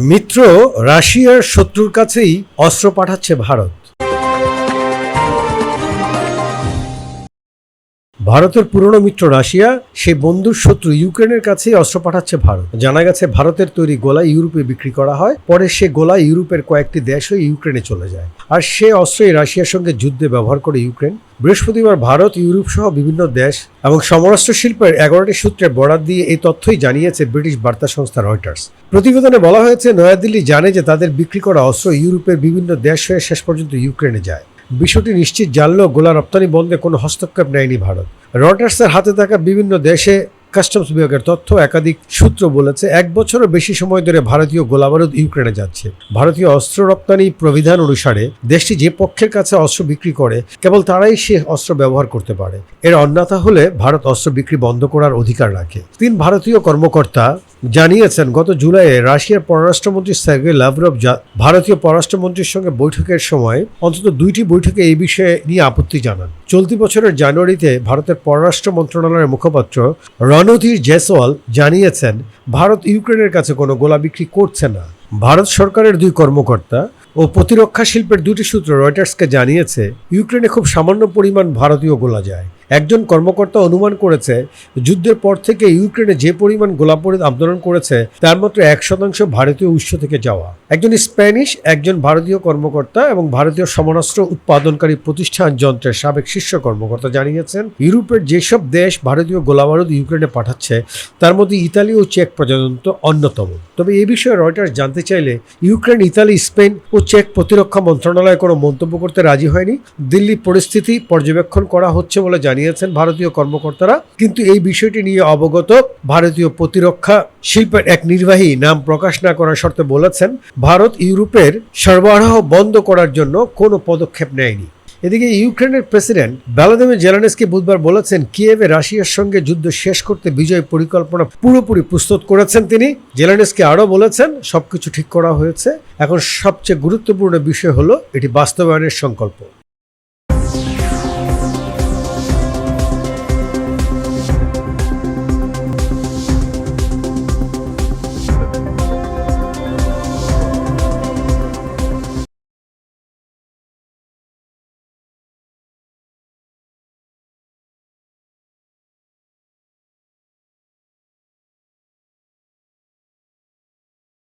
মিত্র রাশিয়ার শত্রুর কাছেই অস্ত্র পাঠাচ্ছে ভারত। ভারতের পুরনো মিত্র রাশিয়া সেই বন্ধুর শত্রু ইউক্রেনের কাছেই অস্ত্র পাঠাচ্ছে ভারত। জানা গেছে ভারতের তৈরি গোলা ইউরোপে বিক্রি করা হয়, পরে সে গোলা ইউরোপের কয়েকটি দেশ হয়ে ইউক্রেনে চলে যায়। আর সে অস্ত্রই রাশিয়ার সঙ্গে যুদ্ধে ব্যবহার করে ইউক্রেন। বৃহস্পতিবার ভারত, ইউরোপ সহ বিভিন্ন দেশ এবং সমরাস্ত্র শিল্পের এগারোটি সূত্রে বরাত দিয়ে এই তথ্যই জানিয়েছে ব্রিটিশ বার্তা সংস্থা রয়টার্স। প্রতিবেদনে বলা হয়েছে, নয়াদিল্লি জানে যে তাদের বিক্রি করা অস্ত্র ইউরোপের বিভিন্ন দেশ হয়ে শেষ পর্যন্ত ইউক্রেনে যায়। বিষয়টি নিশ্চিত জানলেও গোলা রপ্তানি বন্ধে কোনো হস্তক্ষেপ নেয়নি ভারত। রটার্সের হাতে থাকা বিভিন্ন দেশে কাস্টমস বিভাগের তথ্য, একাধিক সূত্র বলেছে, এক বছরও বেশি সময় ধরে ভারতীয় গোলাবারুদ ইউক্রেনে যাচ্ছে। ভারতীয় অস্ত্র রপ্তানি প্রবিধান অনুসারে দেশটি যে পক্ষের কাছে অস্ত্র বিক্রি করে, কেবল তারাই সে অস্ত্র ব্যবহার করতে পারে। এর অন্যথা হলে ভারত অস্ত্র বিক্রি বন্ধ করার অধিকার রাখে। তিন ভারতীয় কর্মকর্তা জানিয়েছেন, গত জুলাইয়ে রাশিয়ার পররাষ্ট্রমন্ত্রী সার্গে লাভরভ ভারতীয় পররাষ্ট্রমন্ত্রীর সঙ্গে বৈঠকের সময় অন্তত দুইটি বৈঠকে এই বিষয়ে নিয়ে আপত্তি জানান। চলতি বছরের জানুয়ারিতে ভারতের পররাষ্ট্র মন্ত্রণালয়ের মুখপাত্র রণধীর জেসওয়াল জানিয়েছেন, ভারত ইউক্রেনের কাছে কোনো গোলা বিক্রি করছে না। ভারত সরকারের দুই কর্মকর্তা ও প্রতিরক্ষা শিল্পের দুটি সূত্র রয়টার্সকে জানিয়েছে, ইউক্রেনে খুব সামান্য পরিমাণ ভারতীয় গোলা যায়। একজন কর্মকর্তা অনুমান করেছে, যুদ্ধের পর থেকে ইউক্রেনে যে পরিমাণ গোলাপরিত আন্দোলন করেছে, তার মাত্র এক শতাংশ ভারতীয় উৎস থেকে যাওয়া। একজন স্প্যানিশ, একজন ভারতীয় কর্মকর্তা এবং ভারতীয় সমরাস্ত্র উৎপাদনকারী প্রতিষ্ঠান যন্ত্রের সাবেক শীর্ষ কর্মকর্তা জানিয়েছেন, ইউরোপের যেসব দেশ ভারতীয় গোলাবারুদ ইউক্রেনে পাঠাচ্ছে, তার মধ্যে ইতালি ও চেক প্রজাতন্ত্র অন্যতম। তবে এ বিষয়ে রয়টার্স জানতে চাইলে ইউক্রেন, ইতালি, স্পেন ও চেক প্রতিরক্ষা মন্ত্রণালয় কোনো মন্তব্য করতে রাজি হয়নি। দিল্লি পরিস্থিতি পর্যবেক্ষণ করা হচ্ছে বলে জানিয়েছেন ভারতীয় কর্মকর্তারা। কিন্তু এই বিষয়টি নিয়ে অবগত ভারতীয় প্রতিরক্ষা শিল্পের এক নির্বাহী নাম প্রকাশ না করার শর্তে বলেছেন, ভারত ইউরোপের সরবরাহ বন্ধ করার জন্য কোনো পদক্ষেপ নেয়নি। এদিকে ইউক্রেনের প্রেসিডেন্ট ভ্লাদিমির জেলানেস্কি বুধবার বলেছেন, কিয়েভে রাশিয়ার সঙ্গে যুদ্ধ শেষ করতে বিজয় পরিকল্পনা পুরোপুরি প্রস্তুত করেছেন তিনি। জেলানেস্কি আরও বলেছেন, সবকিছু ঠিক করা হয়েছে। এখন সবচেয়ে গুরুত্বপূর্ণ বিষয় হলো এটি বাস্তবায়নের সংকল্প।